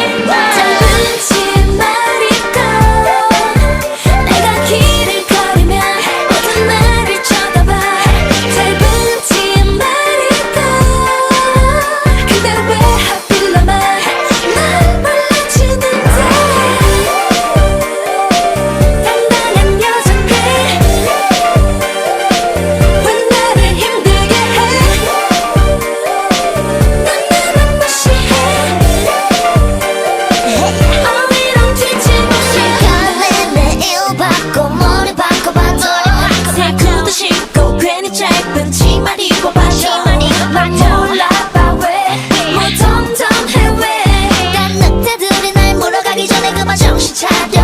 in 예쁜 치마 입고 봐줘. 난 몰라봐 왜뭐 점점 해왜 딴 늑대들이 날 물어가기 전에 그만 정신 차려.